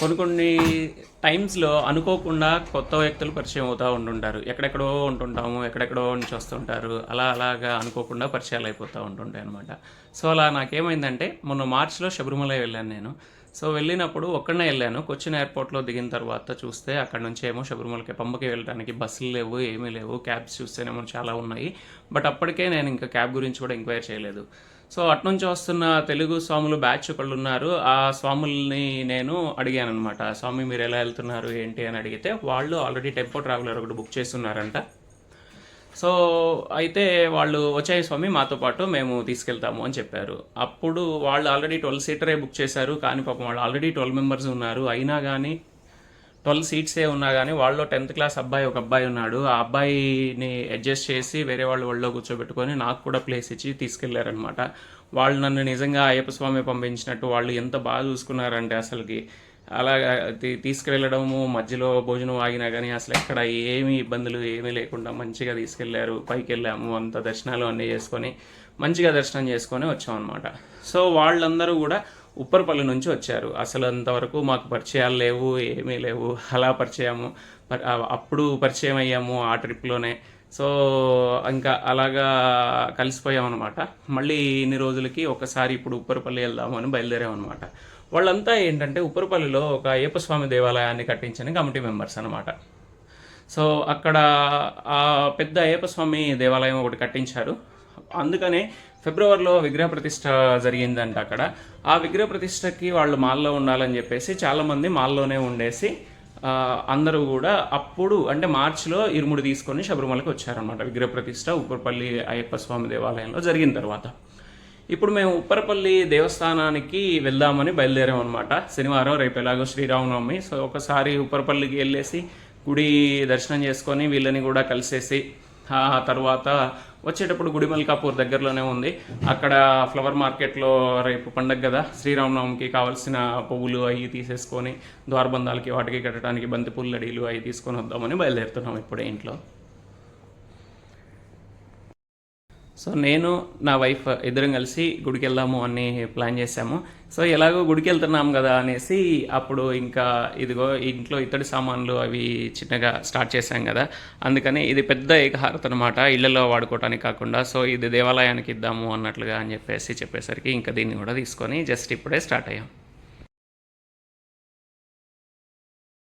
కొన్ని కొన్ని టైమ్స్లో అనుకోకుండా కొత్త వ్యక్తులు పరిచయం అవుతూ ఉంటుంటారు. ఎక్కడెక్కడో ఉంటుంటాము ఎక్కడెక్కడో నుంచి వస్తుంటారు అలా అలాగా అనుకోకుండా పరిచయాలు అయిపోతూ ఉంటుంటాయి అనమాట సో అలా నాకేమైందంటే మొన్న మార్చిలో శబరిమల వెళ్ళాను నేను. సో వెళ్ళినప్పుడు ఒక్కడనే వెళ్ళాను. కొచ్చిన్ ఎయిర్పోర్ట్లో దిగిన తర్వాత చూస్తే అక్కడ నుంచి ఏమో శబరిమలకి పంపకి వెళ్ళడానికి బస్సులు లేవు ఏమీ లేవు. క్యాబ్స్ చూస్తేనేమో చాలా ఉన్నాయి. బట్ అప్పటికే నేను ఇంకా క్యాబ్ గురించి కూడా ఎంక్వైరీ చేయలేదు. సో అట్నుంచి వస్తున్న తెలుగు స్వాములు బ్యాచ్ ఒకళ్ళు ఉన్నారు. ఆ స్వాముల్ని నేను అడిగాను అనమాట స్వామి మీరు ఎలా వెళ్తున్నారు? ఏంటి? అని అడిగితే వాళ్ళు ఆల్రెడీ టెంపో ట్రావెలర్ ఒకటి బుక్ చేస్తున్నారంట. సో అయితే వాళ్ళు వచ్చాయి స్వామి మాతో పాటు మేము తీసుకెళ్తాము అని చెప్పారు. అప్పుడు వాళ్ళు ఆల్రెడీ ట్వెల్వ్ సీటరే బుక్ చేశారు కానీ పాపం వాళ్ళు ఆల్రెడీ ట్వెల్వ్ మెంబర్స్ ఉన్నారు. అయినా కానీ ట్వెల్వ్ సీట్సే ఉన్నా కానీ వాళ్ళు టెన్త్ క్లాస్ అబ్బాయి ఒక అబ్బాయి ఉన్నాడు. ఆ అబ్బాయిని అడ్జస్ట్ చేసి వేరే వాళ్ళు ఒళ్ళో కూర్చోబెట్టుకొని నాకు కూడా ప్లేస్ ఇచ్చి తీసుకెళ్ళారనమాట వాళ్ళు నన్ను నిజంగా అయ్యప్ప స్వామి పంపించినట్టు వాళ్ళు ఎంత బాగా చూసుకున్నారంటే అసలుకి. అలా తీ- మధ్యలో భోజనం ఆగినా కానీ అసలు ఎక్కడ ఏమీ ఇబ్బందులు ఏమీ లేకుండా మంచిగా తీసుకెళ్ళారు పైకి వెళ్ళాము అంత దర్శనాలు అన్నీ చేసుకొని మంచిగా దర్శనం చేసుకొని వచ్చాం అనమాట సో వాళ్ళందరూ కూడా ఉప్పరపల్లి నుంచి వచ్చారు. అసలు అంతవరకు మాకు పరిచయాలు లేవు ఏమీ లేవు. అలా పరిచయము అప్పుడు పరిచయం అయ్యాము ఆ ట్రిప్లోనే. సో ఇంకా అలాగా కలిసిపోయాం అనమాట మళ్ళీ ఇన్ని రోజులకి ఒకసారి ఇప్పుడు ఉప్పరపల్లి వెళ్దాము అని బయలుదేరాం అనమాట వాళ్ళంతా ఏంటంటే ఉప్పరపల్లిలో ఒక ఏపస్వామి దేవాలయాన్ని కట్టించిన కమిటీ మెంబర్స్ అనమాట సో అక్కడ ఆ పెద్ద ఏపస్వామి దేవాలయం ఒకటి కట్టించారు. అందుకనే ఫిబ్రవరిలో విగ్రహ ప్రతిష్ట జరిగిందంట అక్కడ. ఆ విగ్రహ ప్రతిష్టకి వాళ్ళు మాల్లో ఉండాలని చెప్పేసి చాలామంది మాల్లోనే ఉండేసి అందరూ కూడా అప్పుడు అంటే మార్చిలో ఇరుముడు తీసుకొని శబరిమలకి వచ్చారనమాట విగ్రహప్రతిష్ట ఉప్పరపల్లి అయ్యప్ప స్వామి దేవాలయంలో జరిగిన తర్వాత. ఇప్పుడు మేము ఉప్పరపల్లి దేవస్థానానికి వెళ్దామని బయలుదేరాం అనమాట శనివారం రేపు ఎలాగో శ్రీరామనవమి. సో ఒకసారి ఉప్పరపల్లికి వెళ్ళేసి గుడి దర్శనం చేసుకొని వీళ్ళని కూడా కలిసేసి ఆ తర్వాత వచ్చేటప్పుడు గుడిమల్కాపూర్ దగ్గరలోనే ఉంది. అక్కడ ఫ్లవర్ మార్కెట్లో రేపు పండగ కదా శ్రీరామనవమికి కావాల్సిన పువ్వులు అవి తీసేసుకొని ద్వారబంధాలకి వాటికి కట్టడానికి బంతి పుల్లడీలు అవి తీసుకొని వద్దామని బయలుదేరుతున్నాం ఇప్పుడే ఇంట్లో. సో నేను నా వైఫ్ ఇద్దరం కలిసి గుడికి వెళ్దాము అని ప్లాన్ చేశాము. సో ఎలాగో గుడికి వెళ్తున్నాం కదా అనేసి అప్పుడు ఇంకా ఇదిగో ఇంట్లో ఇతడి సామాన్లు అవి చిన్నగా స్టార్ట్ చేశాం కదా. అందుకని ఇది పెద్ద ఏకహారత అనమాట ఇళ్ళలో వాడుకోవటానికి కాకుండా. సో ఇది దేవాలయానికి ఇద్దాము అన్నట్లుగా అని చెప్పేసి చెప్పేసరికి ఇంకా దీన్ని కూడా తీసుకొని జస్ట్ ఇప్పుడే స్టార్ట్ అయ్యాం.